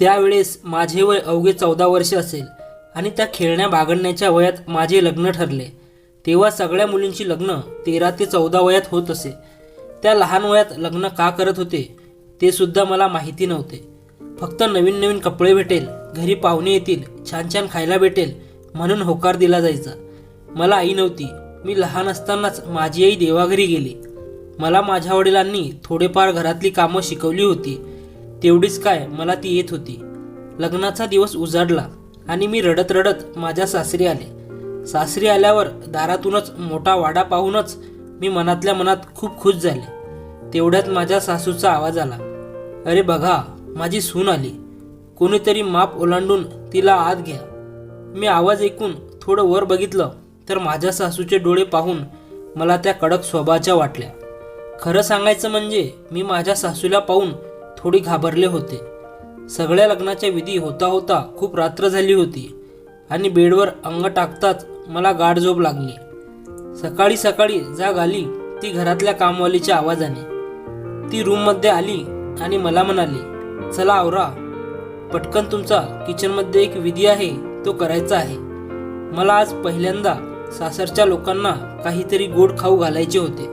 त्यावेळेस माझे वय अवघे चौदा वर्ष असेल आणि त्या खेळण्या बागडण्याच्या वयात माझे लग्न ठरले. तेव्हा सगळ्या मुलींची लग्न तेरा ते चौदा वयात होत असे. त्या लहान वयात लग्न का करत होते ते सुद्धा मला माहिती नव्हते. फक्त नवीन नवीन कपडे भेटेल घरी पाहुणे येतील छान छान खायला भेटेल म्हणून होकार दिला जायचा. मला आई नव्हती मी लहान असतानाच माझी आई देवाघरी गेली. मला माझ्या वडिलांनी थोडेफार घरातली कामं शिकवली होती. तेवढीच काय मला ती येत होती. लग्नाचा दिवस उजाडला आणि मी रडत रडत माझ्या सासरी आले. सासरी आल्यावर दारातूनच मोठा वाडा पाहूनच मी मनातल्या मनात खूप खुश झाले. तेवढ्यात माझ्या सासूचा आवाज आला. अरे बघा माझी सून आली. कोणीतरी माप ओलांडून तिला आत घ्या. मी आवाज ऐकून थोडं वर बघितलं तर माझ्या सासूचे डोळे पाहून मला त्या कडक स्वभावाच्या वाटल्या. खरं सांगायचं म्हणजे मी माझ्या सासूला पाहून थोडी घाबरले होते. सगळ्या लग्नाच्या विधी होता होता खूप रात्र झाली होती आणि बेडवर अंग टाकताच मला गाढ झोप लागली. सकाळी सकाळी जाग आली ती घरातल्या कामवालीच्या आवाजाने. ती रूममध्ये आली आणि मला म्हणाली चला आवरा पटकन तुमचा किचनमध्ये एक विधी आहे तो करायचा आहे. मला आज पहिल्यांदा सासरच्या लोकांना काहीतरी गोड खाऊ घालायचे होते.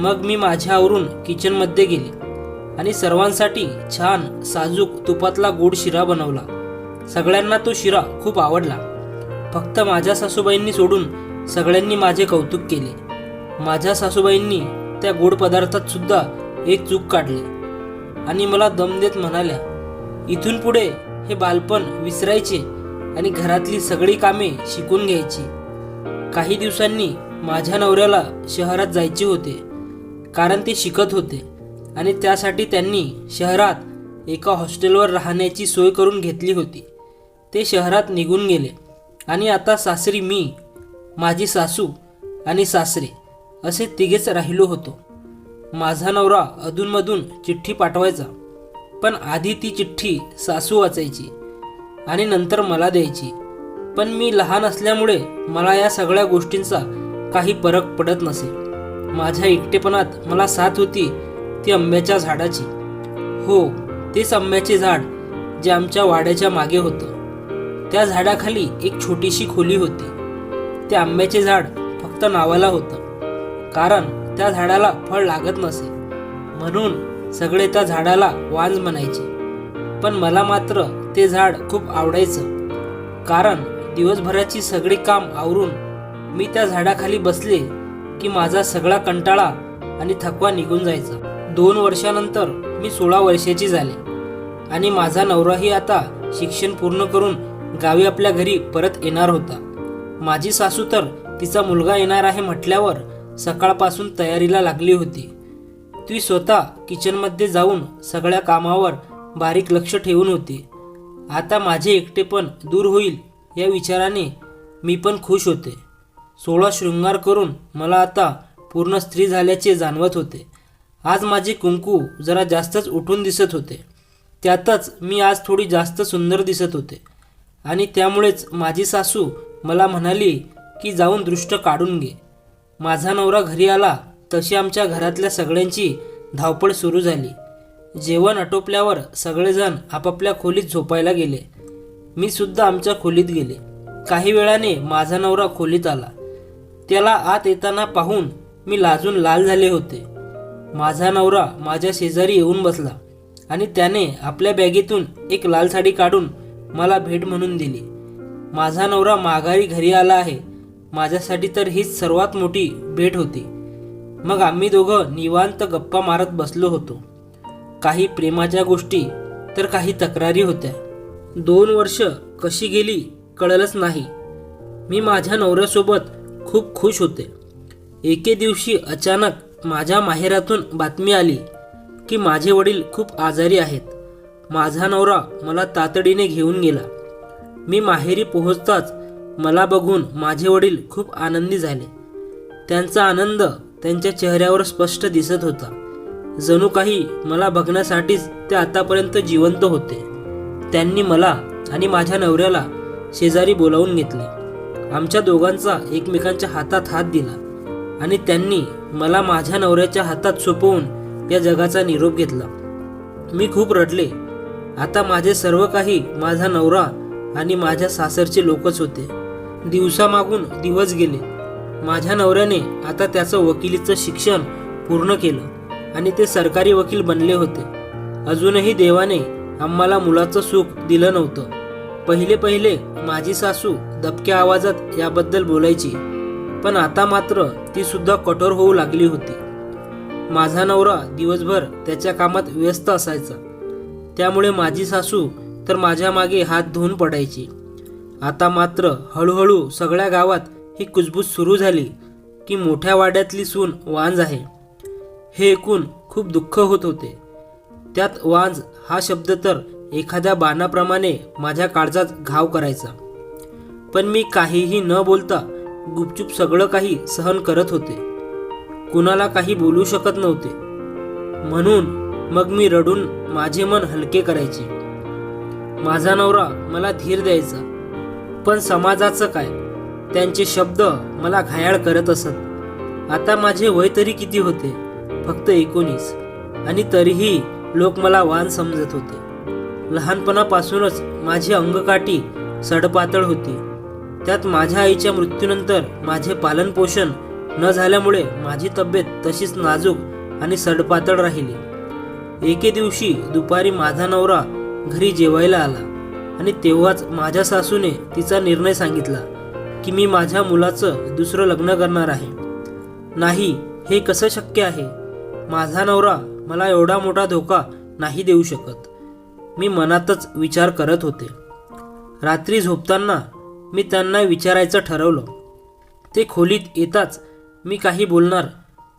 मग मी माझ्या आवरून किचनमध्ये गेले. आणि सर्वांसाठी छान साजूक तुपातला गोड शिरा बनवला. सगळ्यांना तो शिरा खूप आवडला. फक्त माझ्या सासूबाईंनी सोडून सगळ्यांनी माझे कौतुक केले. माझ्या सासूबाईंनी त्या गोड पदार्थात सुद्धा एक चूक काढली. आणि मला दम देत म्हणाल्या इथून पुढे हे बालपण विसरायचे आणि घरातली सगळी कामे शिकून घ्यायची. काही दिवसांनी माझ्या नवऱ्याला शहरात जायचे होते कारण ते शिकत होते. आणि त्यासाठी त्यांनी शहरात एका हॉस्टेलवर राहण्याची सोय करून घेतली होती. ते शहरात निघून गेले. आणि आता सासरी मी माझी सासू आणि सासरे असे तिघेच राहिलो होतो. माझा नवरा अधूनमधून चिठ्ठी पाठवायचा. पण आधी ती चिठ्ठी सासू वाचायची आणि नंतर मला द्यायची. पण मी लहान असल्यामुळे मला या सगळ्या गोष्टींचा काही फरक पडत नसे. माझ्या एकटेपणात मला साथ होती ती आंब्याच्या झाडाची. हो तेच आंब्याचे झाड जे आमच्या वाड्याच्या मागे होतं. त्या झाडाखाली एक छोटीशी खोली होती. ते आंब्याचे झाड फक्त नावाला होतं. कारण त्या झाडाला फळ लागत नसे. म्हणून सगळे त्या झाडाला वांज म्हणायचे. पण मला मात्र ते झाड खूप आवडायचं. कारण दिवसभराची सगळी काम आवरून मी त्या झाडाखाली बसले की माझा सगळा कंटाळा आणि थकवा निघून जायचा. दोन वर्षानंतर मी सोळा वर्षाची झाले. आणि माझा नवराही आता शिक्षण पूर्ण करून गावी आपल्या घरी परत येणार होता. माझी सासू तर तिचा मुलगा येणार आहे म्हटल्यावर सकाळपासून तयारीला लागली होती. ती स्वतः किचनमध्ये जाऊन सगळ्या कामावर बारीक लक्ष ठेवून होती. आता माझे एकटेपण दूर होईल या विचाराने मी पण खुश होते. सोळा शृंगार करून मला आता पूर्ण स्त्री झाल्याचे जाणवत होते. आज माझे कुंकू जरा जास्तच उठून दिसत होते. त्यातच मी आज थोडी जास्त सुंदर दिसत होते. आणि त्यामुळेच माझी सासू मला म्हणाली की जाऊन दृष्ट काढून घे. माझा नवरा घरी आला तशी आमच्या घरातल्या सगळ्यांची धावपळ सुरू झाली. जेवण आटोपल्यावर सगळेजण आपापल्या खोलीत झोपायला गेले. मी सुद्धा आमच्या खोलीत गेले. काही वेळाने माझा नवरा खोलीत आला. त्याला आत येताना पाहून मी लाजून लाल झाले होते. माझा नवरा माझ्या शेजारी येऊन बसला आणि त्याने आपल्या बॅगेतून एक लाल साडी काढून मला भेट म्हणून दिली. माझा नवरा माघारी घरी आला आहे. माझ्यासाठी तर हीच सर्वात मोठी भेट होती. मग आम्ही दोघं निवांत गप्पा मारत बसलो होतो. काही प्रेमाच्या गोष्टी तर काही तक्रारी होत्या. दोन वर्ष कशी गेली कळलंच नाही. मी माझ्या नवऱ्यासोबत खूप खुश होते. एके दिवशी अचानक माझ्या माहेरातून बातमी आली की माझे वडील खूप आजारी आहेत. माझा नवरा मला तातडीने घेऊन गेला. मी माहेरी पोहोचताच मला बघून माझे वडील खूप आनंदी झाले. त्यांचा आनंद त्यांच्या चेहऱ्यावर स्पष्ट दिसत होता. जणू काही मला बघण्यासाठीच ते आतापर्यंत जिवंत होते. त्यांनी मला आणि माझ्या नवऱ्याला शेजारी बोलावून घेतले. आमच्या दोघांचा एकमेकांच्या हातात हात दिला आणि त्यांनी मला माझ्या नवऱ्याच्या हातात सोपवून या जगाचा निरोप घेतला. मी खूप रडले. आता माझे सर्व काही माझा नवरा आणि माझ्या सासरचे लोकच होते. दिवसामागून दिवस गेले. माझ्या नवऱ्याने आता त्याचं वकिलीचं शिक्षण पूर्ण केलं आणि ते सरकारी वकील बनले होते. अजूनही देवाने आम्हाला मुलाचं सुख दिलं नव्हतं. पहिले पहिले माझी सासू दबक्या आवाजात याबद्दल बोलायची. पण आता मात्र ती सुद्धा कठोर होऊ लागली होती. माझा नवरा दिवसभर त्याच्या कामात व्यस्त असायचा. त्यामुळे माझी सासू तर माझ्या मागे हात धुवून पडायची. आता मात्र हळूहळू सगळ्या गावात ही कुजबूज सुरू झाली की मोठ्या वाड्यातली सून वांज आहे. हे ऐकून खूप दुःख होत होते. त्यात वांज हा शब्द तर एखाद्या बाणाप्रमाणे माझ्या काळजात घाव करायचा. पण मी काहीही न बोलता गुपचूप सगळं काही सहन करत होते. कुणाला काही बोलू शकत नव्हते. म्हणून मग मी रडून माझे मन हलके करायचे. माझा नवरा मला धीर द्यायचा. पण समाजाचं काय? त्यांचे शब्द मला घायाळ करत असत. आता माझे वय तरी किती होते? फक्त एकोणीस. आणि तरीही लोक मला वान समजत होते. लहानपणापासूनच माझी अंगकाठी सडपातळ होती. त्यात माझ्या आईच्या मृत्यूनंतर माझे पालनपोषण न झाल्यामुळे माझी तब्येत तशीच नाजूक आणि सडपातळ राहिली. एके दिवशी दुपारी माझा नवरा घरी जेवायला आला आणि तेव्हाच माझ्या सासूने तिचा निर्णय सांगितला की मी माझ्या मुलाचं दुसरं लग्न करणार आहे. नाही हे कसं शक्य आहे? माझा नवरा मला एवढा मोठा धोका नाही देऊ शकत. मी मनातच विचार करत होते. रात्री झोपताना मी त्यांना विचारायचं ठरवलं. ते खोलीत येताच मी काही बोलणार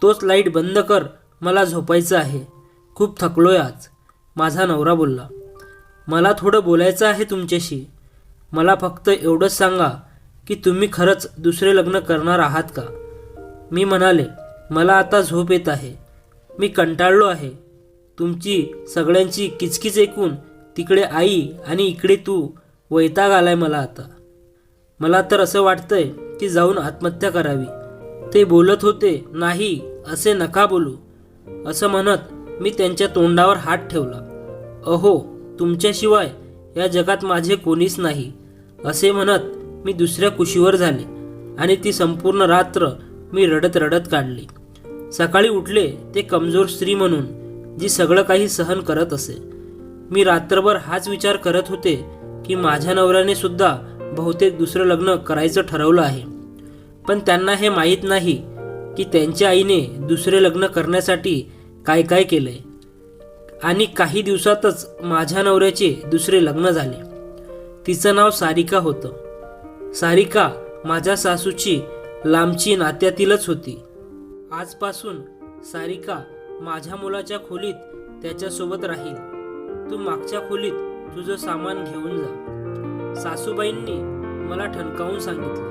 तोच लाइट बंद कर मला झोपायचं आहे. खूप थकलोय आज. माझा नवरा बोलला मला थोडं बोलायचं आहे तुमच्याशी. मला फक्त एवढंच सांगा की तुम्ही खरंच दुसरे लग्न करणार आहात का? मी म्हणाले मला आता झोप येत आहे. मी कंटाळलो आहे. तुमची सगळ्यांची किचकिच ऐकून तिकडे आई आणि इकडे तू वैताग आलाय मला आता. मला तर असं वाटतंय की जाऊन आत्महत्या करावी. ते बोलत होते नाही असे नका बोलू. असं म्हणत मी त्यांच्या तोंडावर हात ठेवला. अहो तुमच्याशिवाय या जगात माझे कोणीच नाही असे म्हणत मी दुसऱ्या कुशीवर झाले आणि ती संपूर्ण रात्र मी रडत रडत काढली. सकाळी उठले ते कमजोर स्त्री म्हणून जी सगळं काही सहन करत असे. मी रात्रभर हाच विचार करत होते की माझ्या नवऱ्याने सुद्धा बहुतेक दुसरं लग्न करायचं ठरवलं आहे. पण त्यांना हे माहीत नाही की त्यांच्या आईने दुसरे लग्न करण्यासाठी काय काय केलंय. आणि काही दिवसातच माझ्या नवऱ्याचे दुसरे लग्न झाले. तिचं नाव सारिका होतं. सारिका माझ्या सासूची लांबची नात्यातीलच होती. आजपासून सारिका माझ्या मुलाच्या खोलीत त्याच्यासोबत राहील. तू मागच्या खोलीत तुझं सामान घेऊन जा. सासूबाईंनी मला ठणकावून सांगितलं.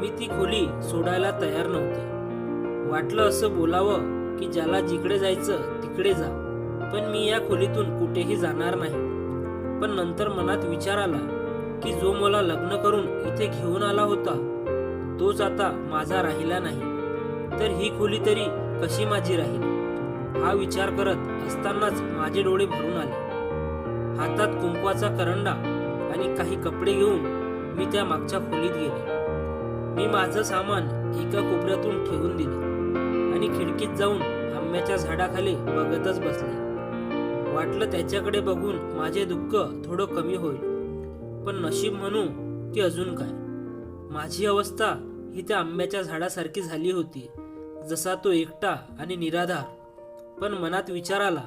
मी ती खोली सोडायला तयार नव्हते. वाटलं असं बोलावं की ज्याला जिकडे जायचं तिकडे जा. पण मी या खोलीतून कुठेही जाणार नाही. पण नंतर मनात विचार आला की जो मला लग्न करून इथे घेऊन आला होता तोच आता माझा राहिला नाही. तर ही खोली तरी कशी माझी राहील? हा विचार करत असतानाच माझे डोळे भरून आले. हातात कुंकवाचा करंडा आणि काही कपडे घेऊन मी त्या मागच्या खोलीत गेले. मी माझं सामान एका कोपऱ्यातून ठेवून दिलं आणि खिडकीत जाऊन आंब्याच्या झाडाखाली बघतच बसले. वाटलं त्याच्याकडे बघून माझे दुःख थोडं कमी होईल पण नशीब म्हणू की अजून काय. माझी अवस्था ही त्या आंब्याच्या झाडासारखी झाली होती जसा तो एकटा आणि निराधार. पण मनात विचार आला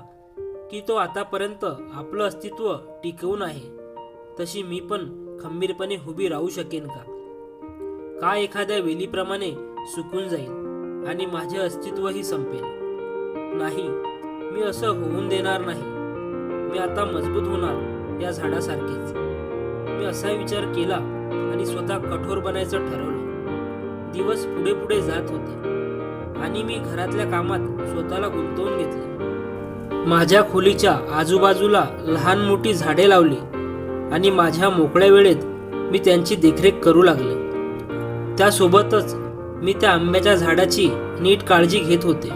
की तो आतापर्यंत आपलं अस्तित्व टिकवून आहे. तशी मी पण खंबीरपणे उभी राहू शकेन का? का एखाद्या वेलीप्रमाणे सुकून जाईल आणि माझे अस्तित्वही संपेल? नाही मी असं होऊन देणार नाही. मी आता मजबूत होणार या झाडासारखेच. मी असा विचार केला आणि स्वतः कठोर बनायचं ठरवलं. दिवस पुढे पुढे जात होते आणि मी घरातल्या कामात स्वतःला गुंतवून घेतले. माझ्या खोलीच्या आजूबाजूला लहान मोठी झाडे लावली. आणि माझ्या मोकळ्या वेळेत मी त्यांची देखरेख करू लागले. त्यासोबतच मी त्या आंब्याच्या झाडाची नीट काळजी घेत होते.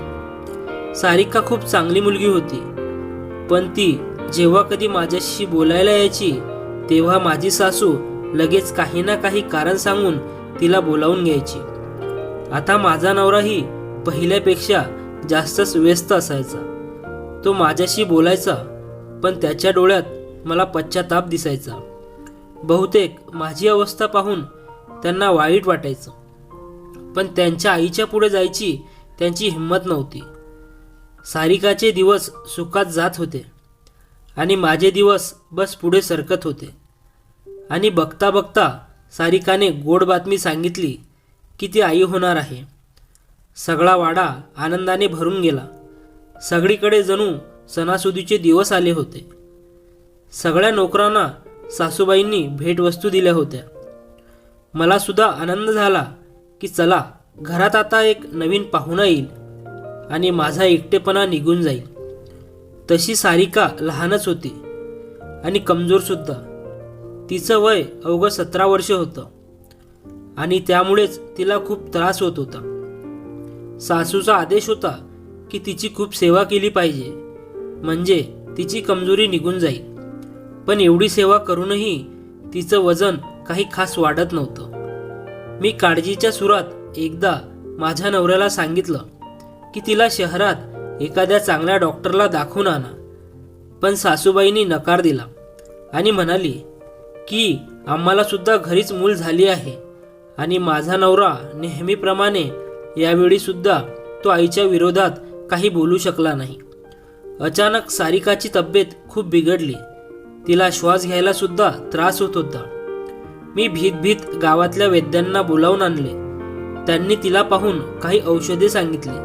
सारिका खूप चांगली मुलगी होती पण ती जेव्हा कधी माझ्याशी बोलायला यायची तेव्हा माझी सासू लगेच काही ना काही कारण सांगून तिला बोलावून घ्यायची. आता माझा नवराही पहिल्यापेक्षा जास्तच व्यस्त असायचा. तो माझ्याशी बोलायचा पण त्याच्या डोळ्यात मला पश्चाताप दिसायचा. बहुतेक माझी अवस्था पाहून त्यांना वाईट वाटायचं. पण त्यांच्या आईच्या पुढे जायची त्यांची हिंमत नव्हती. सारिकाचे दिवस सुखात जात होते आणि माझे दिवस बस पुढे सरकत होते. आणि बघता बघता सारिकाने गोड बातमी सांगितली की ती आई होणार आहे. सगळा वाडा आनंदाने भरून गेला. सगळीकडे जणू सणासुदीचे दिवस आले होते. सगळ्या नोकरांना सासूबाईंनी भेटवस्तू दिल्या होत्या. मला सुद्धा आनंद झाला की चला घरात आता एक नवीन पाहुणा येईल आणि माझा एकटेपणा निघून जाईल. तशी सारिका लहानच होती आणि कमजोरसुद्धा तिचं वय अवघं सतरा वर्ष होतं आणि त्यामुळेच तिला खूप त्रास होत होता. सासूचा आदेश होता की तिची खूप सेवा केली पाहिजे. म्हणजे तिची कमजोरी निघून जाईल. पण एवढी सेवा करूनही तिचं वजन काही खास वाढत नव्हतं. मी काळजीच्या सुरात एकदा माझ्या नवऱ्याला सांगितलं की तिला शहरात एखाद्या चांगल्या डॉक्टरला दाखवून आणा. पण सासूबाईंनी नकार दिला आणि म्हणाली की आम्हाला सुद्धा घरीच मूल झाली आहे आणि माझा नवरा नेहमीप्रमाणे यावेळी सुद्धा तो आईच्या विरोधात काही बोलू शकला नाही. अचानक सारिकाची तब्येत खूप बिघडली. तिला श्वास घ्यायला सुद्धा त्रास होत होता. मी भीत भीत गावातल्या वैद्यांना बोलावून आणले. त्यांनी तिला पाहून काही औषधे सांगितली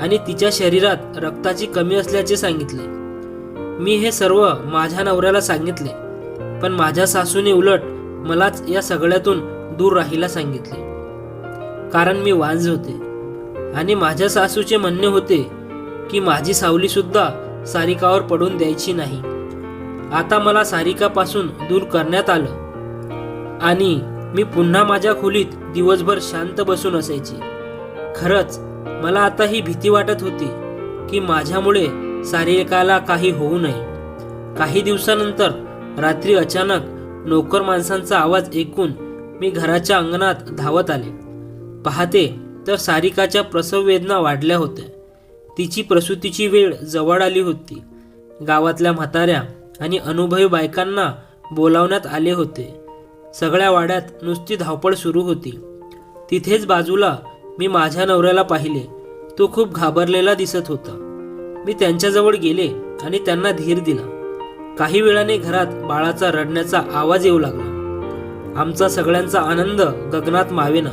आणि तिच्या शरीरात रक्ताची कमी असल्याचे सांगितले. मी हे सर्व माझ्या नवऱ्याला सांगितले पण माझ्या सासूने उलट मलाच या सगळ्यातून दूर राहायला सांगितले. कारण मी वांज होते आणि माझ्या सासूचे म्हणणे होते की माझी सावलीसुद्धा सारिकावर पडून द्यायची नाही. आता मला सारिकापासून दूर करण्यात आलं. आणि मी पुन्हा माझ्या खोलीत दिवसभर शांत बसून असायची. खरंच मला आता ही भीती वाटत होती की माझ्यामुळे सारिकाला काही होऊ नये. काही दिवसानंतर रात्री अचानक नोकर माणसांचा आवाज ऐकून मी घराच्या अंगणात धावत आले. पाहते तर सारिकाच्या प्रसव वेदना वाढल्या होत्या. तिची प्रसूतीची वेळ जवळ आली होती. गावातल्या म्हाताऱ्या आणि अनुभवी बायकांना बोलावण्यात आले होते. सगळ्या वाड्यात नुसती धावपळ सुरू होती. तिथेच बाजूला मी माझ्या नवऱ्याला पाहिले. तो खूप घाबरलेला दिसत होता. मी त्यांच्याजवळ गेले आणि त्यांना धीर दिला. काही वेळाने घरात बाळाचा रडण्याचा आवाज येऊ लागला. आमचा सगळ्यांचा आनंद गगनात मावेना.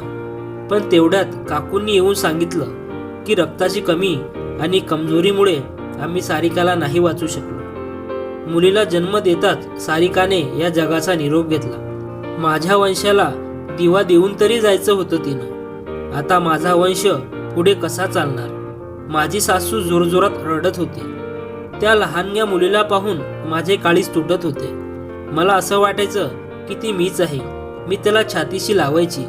पण तेवढ्यात काकूंनी येऊन सांगितलं की रक्ताची कमी आणि कमजोरीमुळे आम्ही सारिकाला नाही वाचू शकलो. मुलीला जन्म देताच सारिकाने या जगाचा निरोप घेतला. माझ्या वंशाला दिवा देऊन तरी जायचं होतं तिनं. आता माझा वंश पुढे कसा चालणार? माझी सासू जोरजोरात रडत होती. त्या लहानग्या मुलीला पाहून माझे काळीच तुटत होते. मला असं वाटायचं की ती मीच आहे. मी त्याला छातीशी लावायची.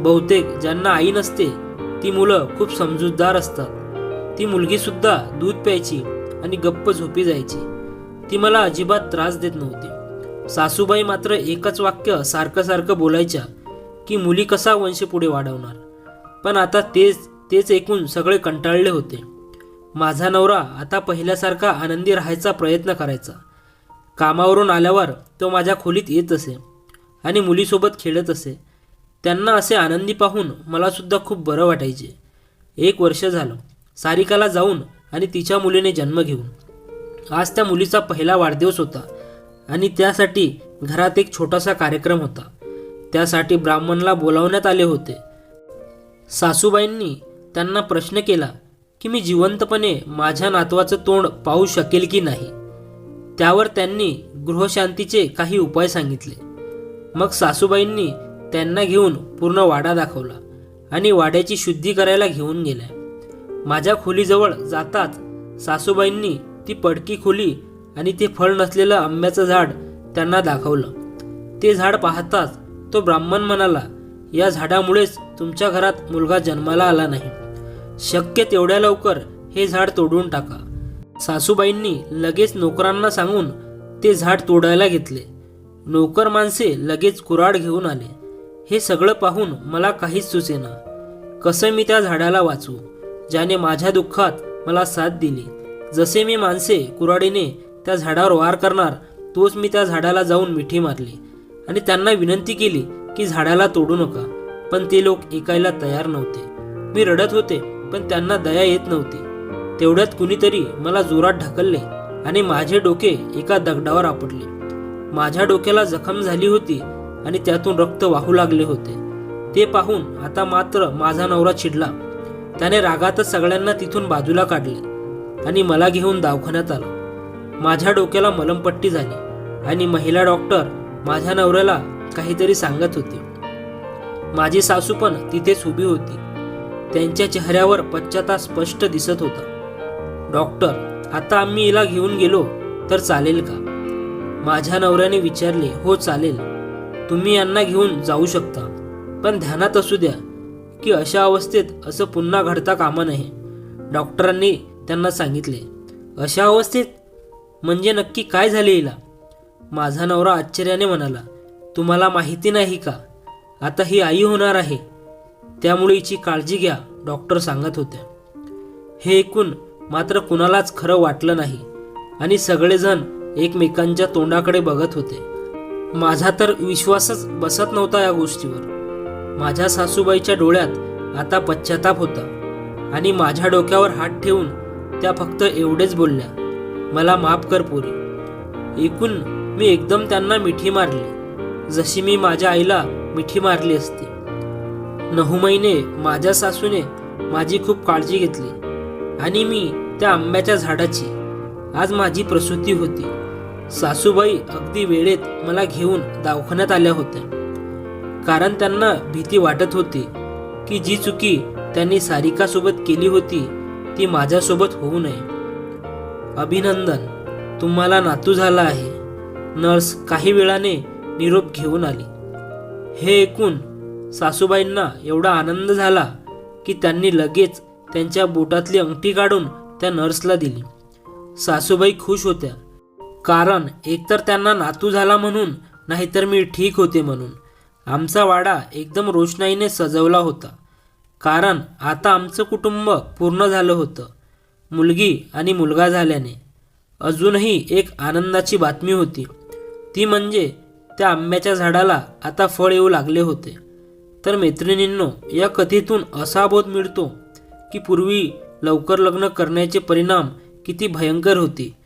बहुतेक ज्यांना आई नसते ती मुलं खूप समजूतदार असतात. ती मुलगीसुद्धा दूध प्यायची आणि गप्प झोपी जायची. ती मला अजिबात त्रास देत नव्हती. सासूबाई मात्र एकच वाक्य सारखं सारखं बोलायच्या की मुली कसा वंश पुढे वाढवणार. पण आता तेच तेच ऐकून सगळे कंटाळले होते. माझा नवरा आता पहिल्यासारखा आनंदी राहायचा प्रयत्न करायचा. कामावरून आल्यावर तो माझ्या खोलीत येत असे आणि मुलीसोबत खेळत असे. त्यांना असे आनंदी पाहून मला सुद्धा खूप बरं वाटायचे. एक वर्ष झालं. सारिकाला जाऊन आणि तिच्या मुलीने जन्म घेऊन. आज त्या मुलीचा पहिला वाढदिवस होता आणि त्यासाठी घरात एक छोटासा कार्यक्रम होता. त्यासाठी ब्राह्मणला बोलावण्यात आले होते. सासूबाईंनी त्यांना प्रश्न केला की मी जिवंतपणे माझ्या नातवाचं तोंड पाहू शकेल की नाही? त्यावर त्यांनी गृहशांतीचे काही उपाय सांगितले. मग सासूबाईंनी त्यांना घेऊन पूर्ण वाडा दाखवला आणि वाड्याची शुद्धी करायला घेऊन गेल्या. माझ्या खोलीजवळ जाताच सासूबाईंनी ती पडकी खोली आणि ते फळ नसलेलं आंब्याचं झाड त्यांना दाखवलं. ते झाड पाहताच तो ब्राह्मण म्हणाला या झाडामुळेच तुमच्या घरात मुलगा जन्माला आला नाही. शक्य तेवढ्या लवकर हे झाड तोडून टाका. सासूबाईंनी लगेच नोकरांना सांगून ते झाड तोडायला घेतले. नोकर माणसे लगेच कुऱ्हाड घेऊन आले. हे सगळं पाहून मला काहीच सुचेना. कसं मी त्या झाडाला वाचू ज्याने माझ्या दुःखात मला साथ दिली? जसे मी माणसे कुऱ्हाडीने त्या झाडावर वार करणार तोच मी त्या झाडाला जाऊन मिठी मारली. आणि त्यांना विनंती केली की झाडाला तोडू नका पण ते लोक ऐकायला तयार नव्हते. मी रडत होते पण त्यांना दया येत नव्हती. तेवढ्यात कुणीतरी मला जोरात ढकलले आणि माझे डोके एका दगडावर आपटले. माझ्या डोक्याला जखम झाली होती आणि त्यातून रक्त वाहू लागले होते. ते पाहून आता मात्र माझा नवरा चिडला. त्याने रागातच सगळ्यांना तिथून बाजूला काढले. आणि मला घेऊन दवाखान्यात आला. माझ्या डोक्याला मलमपट्टी झाली आणि महिला डॉक्टर माझ्या नवऱ्याला काहीतरी सांगत होती. माझी सासू पण तिथेच उभी होती. त्यांच्या चेहऱ्यावर पश्चाता स्पष्ट दिसत होता. डॉक्टर आता आम्ही हिला घेऊन गेलो तर चालेल का? माझ्या नवऱ्याने विचारले हो चालेल. तुम्ही यांना घेऊन जाऊ शकता. पण ध्यानात असू द्या की अशा अवस्थेत असं पुन्हा घडता कामा नये. डॉक्टरांनी त्यांना सांगितले अशा अवस्थेत म्हणजे नक्की काय झाले हिला? माझा नवरा आश्चर्याने म्हणाला तुम्हाला माहिती नाही का? आता ही आई होणार आहे. त्यामुळे हिची काळजी घ्या डॉक्टर सांगत होत्या. हे ऐकून मात्र कुणालाच खरं वाटलं नाही आणि सगळेजण एकमेकांच्या तोंडाकडे बघत होते. माझा तर विश्वासच बसत नव्हता या गोष्टीवर. माझ्या सासूबाईच्या डोळ्यात आता पश्चाताप होता आणि माझ्या डोक्यावर हात ठेवून त्या फक्त एवढेच बोलल्या मला माफ कर पोरी. एकूण मी एकदम त्यांना मिठी मारली जशी मी माझ्या आईला मिठी मारली असती. नऊ महिने माझ्या सासूने माझी खूप काळजी घेतली आणि मी त्या आंब्याच्या झाडाची आज माझी प्रसूती होती. सासूबाई अगदी वेळेत मला घेऊन दवाखान्यात आल्या होत्या. कारण त्यांना भीती वाटत होती की जी चुकी त्यांनी सारिकासोबत केली होती ती माझ्यासोबत होऊ नये. अभिनंदन तुम्हाला नातू झाला आहे. नर्स काही वेळाने निरोप घेऊन आली. हे ऐकून सासूबाईंना एवढा आनंद झाला की त्यांनी लगेच त्यांच्या बोटातली अंगठी काढून त्या नर्सला दिली. सासूबाई खुश होत्या. कारण एकतर त्यांना नातू झाला म्हणून नाहीतर मी ठीक होते म्हणून. आमचा वाडा एकदम रोषणाईने सजवला होता. कारण आता आमचं कुटुंब पूर्ण झालं होतं. मुलगी आणि मुलगा झाल्याने. अजूनही एक आनंदाची बातमी होती. ती म्हणजे त्या आंब्याच्या झाडाला आता फळ येऊ लागले होते. तर मैत्रिणींनो या कथेतून असा बोध मिळतो की पूर्वी लवकर लग्न करण्याचे परिणाम किती भयंकर होते.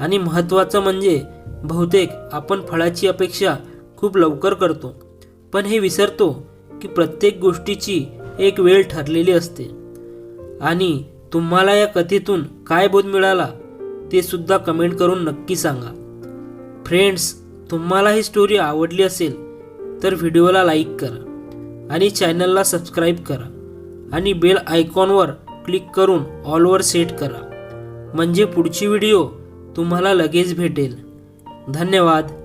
आणि महत्त्वाचं म्हणजे बहुतेक आपण फळाची अपेक्षा खूप लवकर करतो. पण हे विसरतो की प्रत्येक गोष्टीची एक वेळ ठरलेली असते. आणि तुम्हाला या कथेतून काय बोध मिळाला ते सुद्धा कमेंट करून नक्की सांगा. फ्रेंड्स तुम्हाला ही स्टोरी आवडली असेल तर व्हिडिओला लाईक करा. आणि चॅनलला सबस्क्राईब करा. आणि बेल आयकॉनवर क्लिक करून ऑलवर सेट करा. म्हणजे पुढची व्हिडिओ तुम्हाला लगेच भेटेल. धन्यवाद.